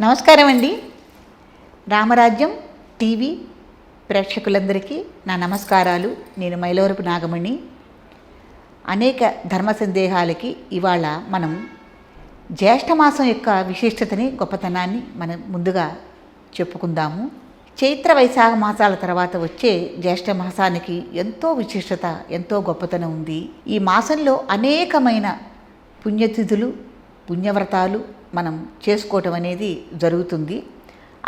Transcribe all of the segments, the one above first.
నమస్కారం అండి రామరాజ్యం టీవీ ప్రేక్షకులందరికీ నా నమస్కారాలు. నేను మైలవరపు నాగమణి. అనేక ధర్మ సందేహాలకి ఇవాళ మనం జ్యేష్ఠమాసం యొక్క విశిష్టతని గొప్పతనాన్ని మనం ముందుగా చెప్పుకుందాము. చైత్ర వైశాఖ మాసాల తర్వాత వచ్చే జ్యేష్ఠ మాసానికి ఎంతో విశిష్టత ఎంతో గొప్పతనం ఉంది. ఈ మాసంలో అనేకమైన పుణ్యతిథులు పుణ్యవ్రతాలు మనం చేసుకోవటం అనేది జరుగుతుంది.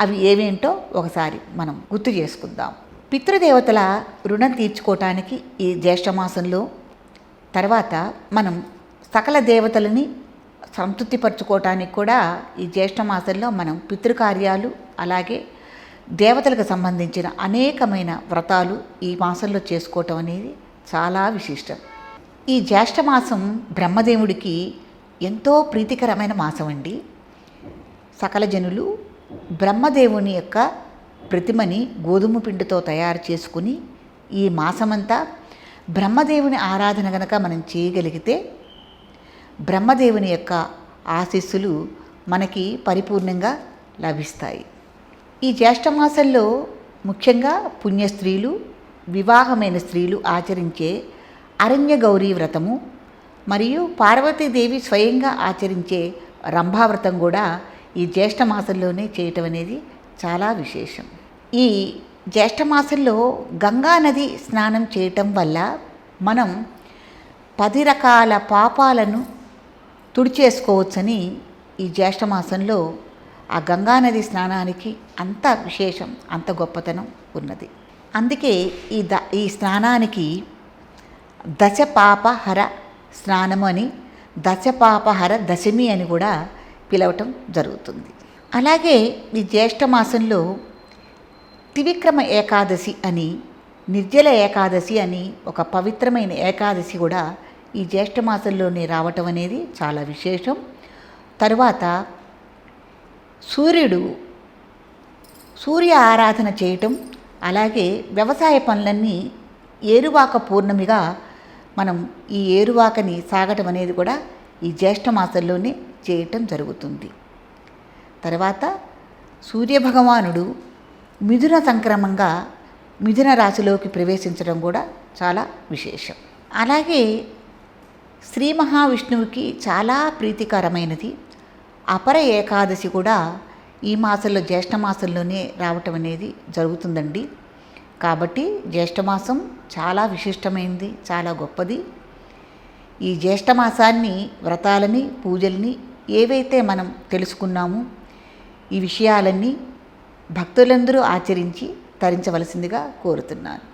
అవి ఏవేంటో ఒకసారి మనం గుర్తు చేసుకుందాం. పితృదేవతల రుణం తీర్చుకోవటానికి ఈ జ్యేష్ఠమాసంలో తర్వాత మనం సకల దేవతలని సంతృప్తిపరచుకోవటానికి కూడా ఈ జ్యేష్ఠమాసంలో మనం పితృకార్యాలు అలాగే దేవతలకు సంబంధించిన అనేకమైన వ్రతాలు ఈ మాసంలో చేసుకోవటం అనేది చాలా విశిష్టం. ఈ జ్యేష్ఠమాసం బ్రహ్మదేవుడికి ఎంతో ప్రీతికరమైన మాసం అండి. సకల జనులు బ్రహ్మదేవుని యొక్క ప్రతిమని గోధుమ పిండితో తయారు చేసుకుని ఈ మాసమంతా బ్రహ్మదేవుని ఆరాధన గనక మనం చేయగలిగితే బ్రహ్మదేవుని యొక్క ఆశీస్సులు మనకి పరిపూర్ణంగా లభిస్తాయి. ఈ జ్యేష్ఠమాసంలో ముఖ్యంగా పుణ్య స్త్రీలు వివాహమైన స్త్రీలు ఆచరించే అరణ్య గౌరీ వ్రతము మరియు పార్వతీదేవి స్వయంగా ఆచరించే రంభావ్రతం కూడా ఈ జ్యేష్ఠమాసంలోనే చేయటం అనేది చాలా విశేషం. ఈ జ్యేష్ఠమాసంలో గంగానది గంగా నది స్నానం చేయటం వల్ల మనం పది రకాల పాపాలను తుడిచేసుకోవచ్చని ఈ జ్యేష్ఠమాసంలో ఆ గంగానది స్నానానికి అంత విశేషం అంత గొప్పతనం ఉన్నది. అందుకే ఈ ద ఈ స్నానానికి దశ పాపహర స్నానము అని దశపాపహర దశమి అని కూడా పిలవటం జరుగుతుంది. అలాగే ఈ జ్యేష్ఠ మాసంలో త్రివిక్రమ ఏకాదశి అని నిర్జల ఏకాదశి అని ఒక పవిత్రమైన ఏకాదశి కూడా ఈ జ్యేష్ఠ మాసంలోనే రావటం అనేది చాలా విశేషం. తరువాత సూర్యుడు సూర్య ఆరాధన చేయటం అలాగే వ్యవసాయ పనులన్నీ ఏరువాక పూర్ణమిగా మనం ఈ ఏరువాకని సాగటం అనేది కూడా ఈ జ్యేష్ఠ మాసంలోనే చేయటం జరుగుతుంది. తర్వాత సూర్యభగవానుడు మిథున సంక్రమంగా మిథున రాశిలోకి ప్రవేశించడం కూడా చాలా విశేషం. అలాగే శ్రీ మహావిష్ణువుకి చాలా ప్రీతికరమైనది. అపర ఏకాదశి కూడా ఈ మాసంలో జ్యేష్ఠ మాసంలోనే రావటం అనేది జరుగుతుందండి. కాబట్టి జ్యేష్ఠమాసం చాలా విశిష్టమైనది చాలా గొప్పది. ఈ జ్యేష్ఠమాసాన్ని వ్రతాలని పూజల్ని ఏవైతే మనం తెలుసుకున్నామో ఈ విషయాలన్నీ భక్తులందరూ ఆచరించి తరించవలసిందిగా కోరుతున్నాను.